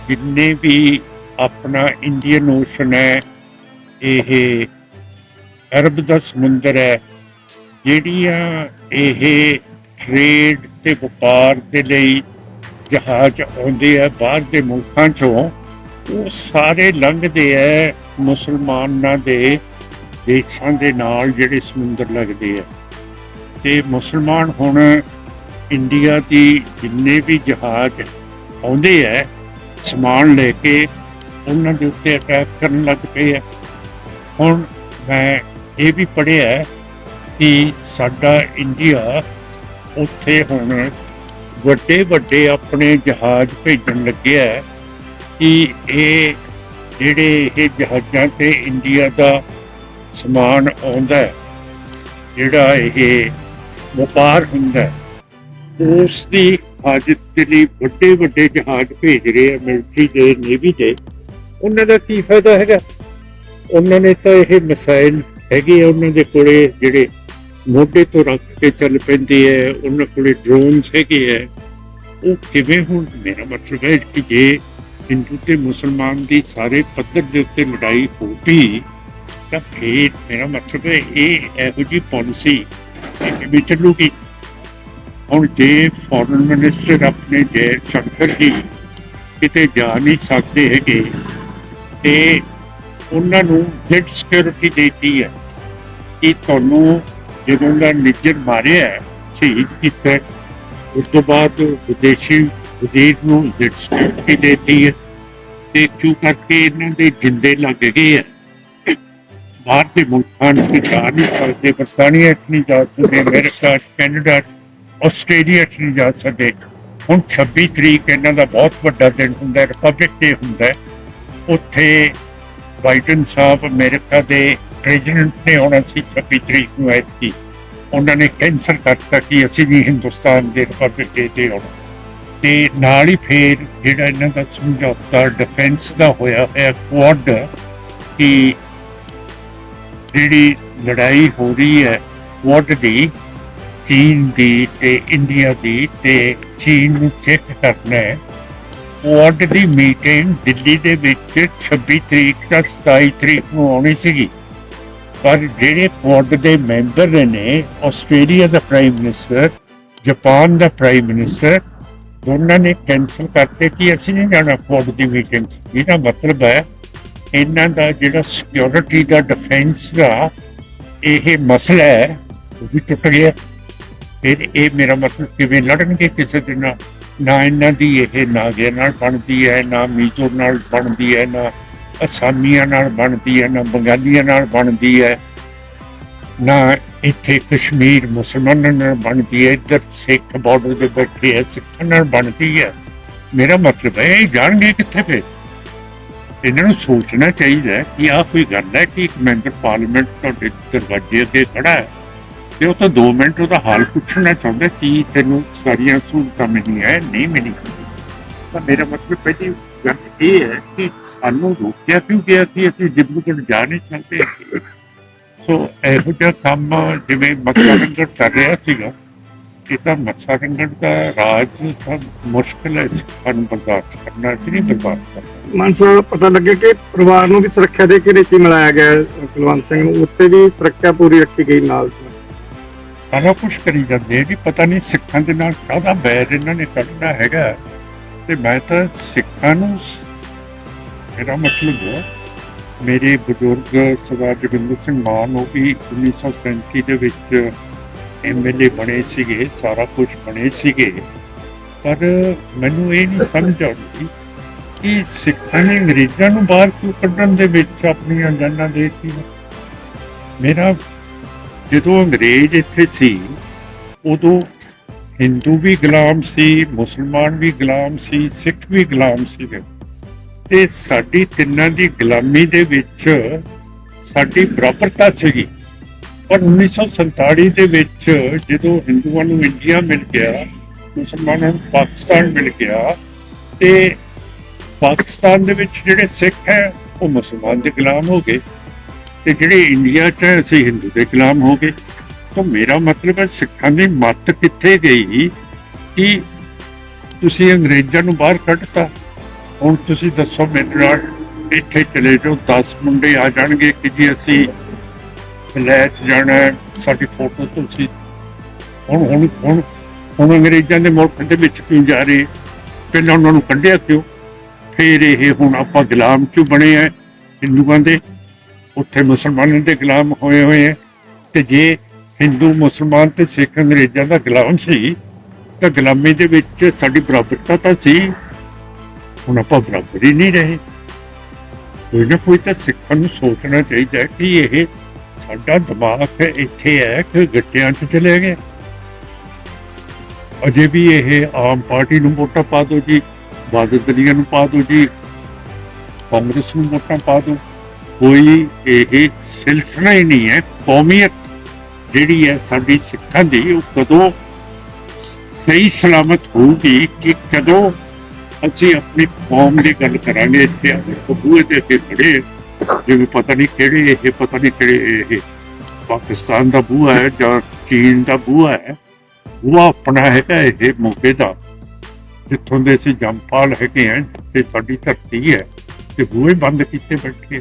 ਜਿੰਨੇ ਵੀ ਆਪਣਾ ਇੰਡੀਅਨ ਓਸ਼ਨ ਹੈ, ਇਹ ਅਰਬ ਦਾ ਸਮੁੰਦਰ ਹੈ, ਜਿਹੜੀਆਂ ਇਹ ਟ੍ਰੇਡ ਤੇ ਵਪਾਰ ਦੇ ਲਈ ਜਹਾਜ਼ ਆਉਂਦੇ ਆ ਬਾਹਰ ਦੇ ਮੁਲਕਾਂ ਚੋਂ ਉਹ ਸਾਰੇ ਲੰਘਦੇ ਆ ਮੁਸਲਮਾਨਾਂ ਦੇ ਦੇਸ਼ਾਂ ਦੇ ਨਾਲ ਜਿਹੜੇ ਸਮੁੰਦਰ ਲੱਗਦੇ ਆ ਤੇ ਮੁਸਲਮਾਨ ਹੁਣ ਇੰਡੀਆ ਦੀ ਜਿੰਨੇ ਵੀ ਜਹਾਜ਼ ਆਉਂਦੇ ਆ ਸਮਾਨ ਲੈ ਕੇ ਉਹਨਾਂ ਦੇ ਉੱਤੇ ਅਟੈਕ ਕਰਨ ਲੱਗ ਪਏ ਆ ਹੁਣ ਮੈਂ ਇਹ ਵੀ ਪੜ੍ਹਿਆ ਕਿ ਸਾਡਾ ਇੰਡੀਆ ਉੱਥੇ ਹੁਣ ਵੱਡੇ ਵੱਡੇ ਆਪਣੇ ਜਹਾਜ਼ ਭੇਜਣ ਲੱਗਿਆ ਹੈ ਕਿ ਇਹ ਜਿਹੜੇ ਇਹ ਜਹਾਜ਼ਾਂ ਤੇ ਇੰਡੀਆ ਦਾ ਸਮਾਨ ਆਉਂਦਾ ਹੈ, ਜਿਹੜਾ ਇਹ ਵਪਾਰ ਹੁੰਦਾ ਹੈ, ਉਸ ਦੀ ਹਾਜਤ ਦੇ ਲਈ ਵੱਡੇ ਵੱਡੇ ਜਹਾਜ਼ ਭੇਜ ਰਹੇ ਆ ਮਿਲਟਰੀ ਦੇ ਨੇਵੀ ਦੇ। ਉਹਨਾਂ ਦਾ ਕੀ ਫਾਇਦਾ ਹੈਗਾ? ਉਹਨਾਂ ਨੇ ਤਾਂ ਇਹ ਮਿਸਾਈਲ ਹੈਗੇ ਆ, ਉਹਨਾਂ ਦੇ ਕੋਲੇ ਜਿਹੜੇ ਮੋਢੇ ਤੋਂ ਰੱਖ ਕੇ ਚੱਲ ਪੈਂਦੇ ਹੈ ਉਹਨਾਂ ਕੋਲੇ ਡਰੋਨਸ ਹੈਗੇ ਹੈ ਉਹ ਕਿਵੇਂ ਹੁਣ? ਮੇਰਾ ਮਤਲਬ ਹੈ ਕਿ ਜੇ ਹਿੰਦੂ ਤੇ ਮੁਸਲਮਾਨ ਦੀ ਸਾਰੇ ਪੱਧਰ ਦੇ ਉੱਤੇ ਲੜਾਈ ਹੋ ਗਈ ਤਾਂ ਫਿਰ ਮੇਰਾ ਮਤਲਬ ਹੈ ਇਹ ਇਹੋ ਜਿਹੀ ਪਾਲਿਸੀ ਕਿਵੇਂ ਚੱਲੂਗੀ। ਹੁਣ ਜੇ ਫੋਰਨ ਮਿਨਿਸਟਰ ਆਪਣੇ ਜੈ ਸ਼ੰਕਰ ਜੀ ਕਿਤੇ ਜਾ ਨਹੀਂ ਸਕਦੇ ਹੈਗੇ, ਤੇ ਉਹਨਾਂ ਨੂੰ ਜੈਟ ਸਿਕਿਉਰਿਟੀ ਦੇਤੀ ਹੈ ਕਿ ਤੁਹਾਨੂੰ ਜਦੋਂ ਦਾ ਨਿੱਜਰ ਮਾਰਿਆ ਸ਼ਹੀਦ ਕੀਤਾ ਉਸ ਤੋਂ ਬਾਅਦ ਵਿਦੇਸ਼ੀ ਵਜ਼ੀਰ ਨੂੰ ਜੈਟ ਸਿਕਿਉਰਿਟੀ ਦੇਤੀ ਹੈ ਤੇ ਕਿਉਂ ਕਰਕੇ ਇਹਨਾਂ ਦੇ ਜਿੰਦੇ ਲੱਗ ਗਏ ਹੈ ਬਾਹਰ ਦੇ ਮੁਲਕਾਂ ਨੂੰ ਜਾ ਨਹੀਂ ਸਕਦੇ, ਬਰਤਾਨੀਆ 'ਚ ਨਹੀਂ ਜਾ ਸਕਦੇ, ਅਮਰੀਕਾ ਕੈਨੇਡਾ ਆਸਟ੍ਰੇਲੀਆ 'ਚ ਨਹੀਂ ਜਾ ਸਕਦੇ। ਹੁਣ 26 ਤਰੀਕ ਇਹਨਾਂ ਦਾ ਬਹੁਤ ਵੱਡਾ ਦਿਨ ਹੁੰਦਾ ਹੈ ਰਿਪਬਲਿਕ ਡੇ ਹੁੰਦਾ ਉੱਥੇ ਬਾਈਡਨ ਸਾਹਿਬ ਅਮਰੀਕਾ ਦੇ ਪ੍ਰੈਜ਼ੀਡੈਂਟ ਨੇ ਆਉਣਾ ਸੀ 26 ਤਰੀਕ ਨੂੰ ਐਤਕੀ। ਉਹਨਾਂ ਨੇ ਕੈਂਸਲ ਕਰਤਾ ਕਿ ਅਸੀਂ ਵੀ ਹਿੰਦੁਸਤਾਨ ਦੇ ਰਿਪਬਲਿਕ ਡੇ ਤੇ ਆਉਣਾ। ਤੇ ਨਾਲ ਹੀ ਫੇਰ ਜਿਹੜਾ ਇਹਨਾਂ ਦਾ ਸਮਝੌਤਾ ਡਿਫੈਂਸ ਦਾ ਹੋਇਆ ਹੋਇਆ ਕੁਆਡ ਕਿ ਜਿਹੜੀ ਲੜਾਈ ਹੋ ਰਹੀ ਹੈ ਕੁਆਡ ਦੀ, ਚੀਨ ਦੀ ਤੇ ਇੰਡੀਆ ਦੀ ਤੇ ਚੀਨ ਨੂੰ ਚੈੱਕ ਕਰਨਾ ਹੈ। ਕੁਆਡ ਦੀ ਮੀਟਿੰਗ ਦਿੱਲੀ ਦੇ ਵਿੱਚ 26 ਤਰੀਕ ਦਾ 27 ਤਰੀਕ ਨੂੰ ਆਉਣੀ ਸੀਗੀ। ਪਰ ਜਿਹੜੇ ਕੁਆਡ ਦੇ ਮੈਂਬਰ ਨੇ, ਆਸਟ੍ਰੇਲੀਆ ਦਾ ਪ੍ਰਾਈਮ ਮਿਨਿਸਟਰ ਜਾਪਾਨ ਦਾ ਪ੍ਰਾਈਮ ਮਿਨਿਸਟਰ ਦੋਨਾਂ ਨੇ ਕੈਂਸਲ ਕਰਤੇ ਕਿ ਅਸੀਂ ਨਹੀਂ ਜਾਣਾ ਕੁਆਡ ਦੀ ਮੀਟਿੰਗ ਇਹਦਾ ਮਤਲਬ ਹੈ, ਇਹਨਾਂ ਦਾ ਜਿਹੜਾ ਸਿਕਿਉਰਿਟੀ ਦਾ ਡਿਫੈਂਸ ਦਾ ਇਹ ਮਸਲਾ ਹੈ, ਉਹ ਵੀ ਟੁੱਟ ਗਿਆ। ਫਿਰ ਇਹ ਮੇਰਾ ਮਤਲਬ ਕਿਵੇਂ ਲੜਨਗੇ ਕਿਸੇ ਦੇ ਨਾਲ? ਨਾ ਇਹਨਾਂ ਦੀ ਇਹ ਨਾਗਿਆ ਨਾਲ ਬਣਦੀ ਹੈ, ਨਾ ਮੀਜ਼ੋ ਨਾਲ ਬਣਦੀ ਹੈ, ਨਾ ਅਸਾਮੀਆਂ ਨਾਲ ਬਣਦੀ ਹੈ, ਨਾ ਬੰਗਾਲੀਆਂ ਨਾਲ ਬਣਦੀ ਹੈ। ਨਾ ਇੱਥੇ ਕਸ਼ਮੀਰ ਮੁਸਲਮਾਨਾਂ ਨਾਲ ਬਣਦੀ ਹੈ, ਇੱਧਰ ਸਿੱਖ ਬਾਰਡਰ ਦੇ ਬੈਠੇ ਹੈ, ਸਿੱਖਾਂ ਨਾਲ ਬਣਦੀ ਹੈ। ਮੇਰਾ ਮਤਲਬ ਹੈ, ਇਹ ਜਾਣਗੇ ਕਿੱਥੇ ਪਏ ਇਹਨਾਂ ਨੂੰ ਸੋਚਣਾ ਚਾਹੀਦਾ ਹੈ ਕਿ ਆਹ ਕੋਈ ਗੱਲ ਹੈ ਕਿ ਇੱਕ ਮੈਂਬਰ ਪਾਰਲੀਮੈਂਟ ਤੁਹਾਡੇ ਦਰਵਾਜ਼ੇ ਅੱਗੇ ਖੜਾ ਹੈ ਤੇ ਉਹ ਤਾਂ 2 ਮਿੰਟ ਉਹਦਾ ਹਾਲ ਪੁੱਛਣਾ ਚਾਹੁੰਦਾ ਕਿ ਤੈਨੂੰ ਸਾਰੀਆਂ ਸਹੂਲਤਾਂ ਮਿਲੀਆਂ ਹੈ, ਨਹੀਂ ਮਿਲੀ ਤਾਂ ਮੇਰਾ ਮਤਲਬ ਪਹਿਲੀ ਗੱਲ ਇਹ ਹੈ ਕਿ ਸਾਨੂੰ ਰੋਕਿਆ ਕਿਉਂ ਗਿਆ ਸੀ ਅਸੀਂ ਡਿਬਰੂਗੜ੍ਹ ਜਾ ਨਹੀਂ ਸਕਦੇ? ਸੋ ਇਹੋ ਜਿਹਾ ਕੰਮ ਜਿਵੇਂ ਮੱਸਾ ਰੰਗੜ ਕਰ ਰਿਹਾ ਸੀਗਾ ਇਹ ਤਾਂ ਮੱਸਾ ਰੰਗੜ ਦਾ ਰਾਜ ਤਾਂ ਮੁਸ਼ਕਿਲ ਹੈ ਸਿੱਖਾਂ ਨੂੰ ਬਰਦਾਸ਼ਤ ਕਰਨਾ ਸੀ ਨਹੀਂ ਬਰਦਾਸ਼ਤ ਕਰਨਾ। ਮਾਨ ਸਾਹਿਬ ਪਤਾ ਲੱਗੇ ਕਿ ਪਰਿਵਾਰ ਨੂੰ ਵੀ ਸੁਰੱਖਿਆ ਦੇ ਕੇ ਹੀ ਮਿਲਾਇਆ ਗਿਆ ਕੁਲਵੰਤ ਸਿੰਘ ਨੂੰ ਉੱਤੇ ਵੀ ਸੁਰੱਖਿਆ ਪੂਰੀ ਰੱਖੀ ਗਈ ਨਾਲ ਸਾਰਾ ਕੁਝ ਕਰੀ ਜਾਂਦੇ ਵੀ ਪਤਾ ਨਹੀਂ ਸਿੱਖਾਂ ਦੇ ਨਾਲ ਕਾਹਦਾ ਬੈਰ ਇਹਨਾਂ ਨੇ ਕੱਢਣਾ ਹੈਗਾ। ਤੇ ਮੈਂ ਤਾਂ ਸਿੱਖਾਂ ਨੂੰ ਮੇਰਾ ਮਤਲਬ ਹੈ ਮੇਰੇ ਬਜ਼ੁਰਗ ਸਰਦਾਰ ਜੋਗਿੰਦਰ ਸਿੰਘ ਮਾਨ ਉਹ ਵੀ 1937 ਦੇ ਵਿੱਚ ਐਮਐਲਏ ਬਣੇ ਸੀਗੇ, ਸਾਰਾ ਕੁਝ ਬਣੇ ਸੀਗੇ। ਪਰ ਮੈਨੂੰ ਇਹ ਨਹੀਂ ਸਮਝ ਆਉਂਦੀ ਕਿ ਸਿੱਖਾਂ ਨੇ ਅੰਗਰੇਜ਼ਾਂ ਨੂੰ ਬਾਹਰ ਕਿਉਂ ਕੱਢਣ ਦੇ ਵਿੱਚ ਆਪਣੀਆਂ ਜਾਨਾਂ ਦੇ ਮੇਰਾ ਜਦੋਂ ਅੰਗਰੇਜ਼ ਇੱਥੇ ਸੀ, ਉਦੋਂ ਹਿੰਦੂ ਵੀ ਗੁਲਾਮ ਸੀ, ਮੁਸਲਮਾਨ ਵੀ ਗੁਲਾਮ ਸੀ, ਸਿੱਖ ਵੀ ਗੁਲਾਮ ਸੀਗੇ। ਤੇ ਸਾਡੀ ਤਿੰਨਾਂ ਦੀ ਗੁਲਾਮੀ ਦੇ ਵਿੱਚ ਸਾਡੀ ਬਰਾਬਰਤਾ ਸੀਗੀ। ਪਰ 1947 ਦੇ ਵਿੱਚ ਜਦੋਂ ਹਿੰਦੂਆਂ ਨੂੰ ਇੰਡੀਆ ਮਿਲ ਗਿਆ ਮੁਸਲਮਾਨਾਂ ਨੂੰ ਪਾਕਿਸਤਾਨ ਮਿਲ ਗਿਆ ਤੇ ਪਾਕਿਸਤਾਨ ਦੇ ਵਿੱਚ ਜਿਹੜੇ ਸਿੱਖ ਹੈ ਉਹ ਮੁਸਲਮਾਨ ਦੇ ਗੁਲਾਮ ਹੋ ਗਏ। ਤੇ ਜਿਹੜੇ ਇੰਡੀਆ 'ਚ ਹੈ, ਅਸੀਂ ਹਿੰਦੂ ਦੇ ਗੁਲਾਮ ਹੋ ਗਏ। ਤਾਂ ਮੇਰਾ ਮਤਲਬ ਹੈ ਸਿੱਖਾਂ ਦੀ ਮੱਤ ਕਿੱਥੇ ਗਈ ਕਿ ਤੁਸੀਂ ਅੰਗਰੇਜ਼ਾਂ ਨੂੰ ਬਾਹਰ ਕੱਢਤਾ? ਹੁਣ ਤੁਸੀਂ ਦੱਸੋ ਮੇਰੇ ਨਾਲ ਇੱਥੇ ਚਲੇ ਜਾਓ 10 ਮੁੰਡੇ ਆ ਜਾਣਗੇ ਕਿ ਜੀ ਅਸੀਂ ਫਲੈਟ ਜਾਣਾ ਸਾਡੀ ਫੋਟੋ ਤੁਸੀਂ ਹੁਣ ਹੁਣ ਹੁਣ ਹੁਣ ਅੰਗਰੇਜ਼ਾਂ ਦੇ ਮੁਲਕ ਦੇ ਵਿੱਚ ਕਿਉਂ ਜਾ ਰਹੇ? ਪਹਿਲਾਂ ਉਹਨਾਂ ਨੂੰ ਕੱਢਿਆ ਕਿਉਂ? ਫਿਰ ਇਹ ਹੁਣ ਆਪਾਂ ਗੁਲਾਮ ਕਿਉਂ ਬਣੇ ਆ? ਹਿੰਦੂਆਂ ਦੇ? ਉੱਥੇ ਮੁਸਲਮਾਨਾਂ ਦੇ ਗੁਲਾਮ ਹੋਏ ਹੋਏ ਹੈ ਤੇ ਜੇ ਹਿੰਦੂ, ਮੁਸਲਮਾਨ ਤੇ ਸਿੱਖ ਅੰਗਰੇਜ਼ਾਂ ਦਾ ਗੁਲਾਮ ਸੀ, ਤਾਂ ਗੁਲਾਮੀ ਦੇ ਵਿੱਚ ਸਾਡੀ ਬਰਾਬਰਤਾ ਤਾਂ ਸੀ। ਹੁਣ ਆਪਾਂ ਬਰਾਬਰ ਹੀ ਨਹੀਂ ਰਹੇ। ਕੋਈ ਨਾ ਕੋਈ ਤਾਂ ਸਿੱਖਾਂ ਨੂੰ ਸੋਚਣਾ ਚਾਹੀਦਾ ਕਿ ਇਹ ਸਾਡਾ ਦਿਮਾਗ ਇੱਥੇ ਹੈ ਕਿ ਗੱਟਿਆਂ 'ਚ ਚਲੇ ਗਏ। ਅਜੇ ਵੀ ਇਹ ਆਮ ਪਾਰਟੀ ਨੂੰ ਵੋਟਾਂ ਪਾ ਦਿਓ ਜੀ ਬਾਦਲ ਦਲੀਆਂ ਨੂੰ ਪਾ ਦੋ ਜੀ, ਕਾਂਗਰਸ ਨੂੰ ਵੋਟਾਂ ਪਾ ਦੋ ਕੋਈ ਇਹ ਸਿਲਸਿਲਾ ਹੀ ਨਹੀਂ ਹੈ, ਕੌਮੀਅਤ ਜਿਹੜੀ ਹੈ ਸਾਡੀ ਸਿੱਖਾਂ ਦੀ, ਉਹ ਕਦੋਂ ਸਹੀ ਸਲਾਮਤ ਹੋਊਗੀ ਕਿ ਕਦੋਂ ਅਸੀਂ ਆਪਣੀ ਕੌਮ ਦੀ ਗੱਲ ਕਰਾਂਗੇ, ਇੱਥੇ ਬੂਹੇ ਦੇ ਅੱਗੇ ਖੜੇ ਜਿਵੇਂ ਪਤਾ ਨਹੀਂ ਕਿਹੜੇ ਇਹ, ਪਤਾ ਨਹੀਂ ਕਿਹੜੇ ਇਹ ਪਾਕਿਸਤਾਨ ਦਾ ਬੂਹਾ ਹੈ ਜਾਂ ਚੀਨ ਦਾ ਬੂਹਾ ਹੈ। ਉਹ ਆਪਣਾ ਹੈਗਾ ਇਹ ਮੌਕੇ ਦਾ। ਜਿੱਥੋਂ ਦੇ ਅਸੀਂ ਜੰਪਾਲ ਹੈਗੇ ਆ ਤੇ ਸਾਡੀ ਧਰਤੀ ਹੈ, ਤੇ ਬੂਹੇ ਬੰਦ ਕੀਤੇ ਬੈਠੇ